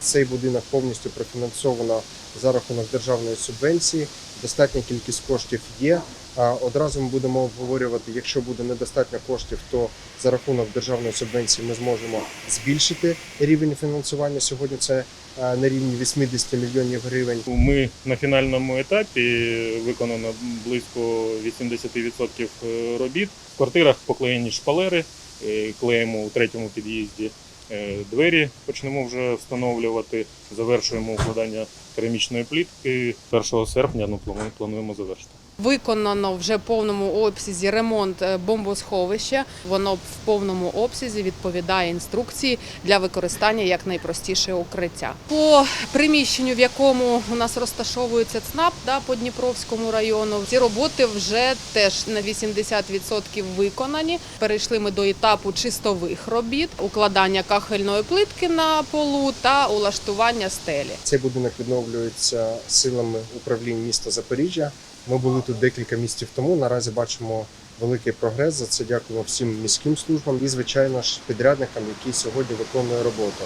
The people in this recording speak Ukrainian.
Цей будинок повністю профінансовано за рахунок державної субвенції. Достатня кількість коштів є. Одразу ми будемо обговорювати, якщо буде недостатньо коштів, то за рахунок державної субвенції ми зможемо збільшити рівень фінансування. Сьогодні це е, на рівні 80 мільйонів гривень. Ми на фінальному етапі виконано близько 80% робіт. В квартирах поклеєні шпалери, е, клеїмо у третьому під'їзді. Е, Двері почнемо вже встановлювати. Завершуємо укладання керамічної плітки. 1 серпня ну, плану- плануємо завершити. Виконано вже в повному обсязі ремонт е, бомбосховища. Воно в повному обсязі відповідає інструкції для використання як найпростіше укриття. По приміщенню, в якому у нас розташовується ЦНАП, да, по Дніпровському району, ці роботи вже теж на 80% виконані. Перейшли ми до етапу чистових робіт, укладання кахельної плитки на полу та улаштування стелі. Цей будинок відновлюється силами управління міста Запоріжжя. Ми були тут декілька місяців тому. Наразі бачимо великий прогрес. За це дякуємо всім міським службам і, звичайно ж, підрядникам, які сьогодні виконують роботу.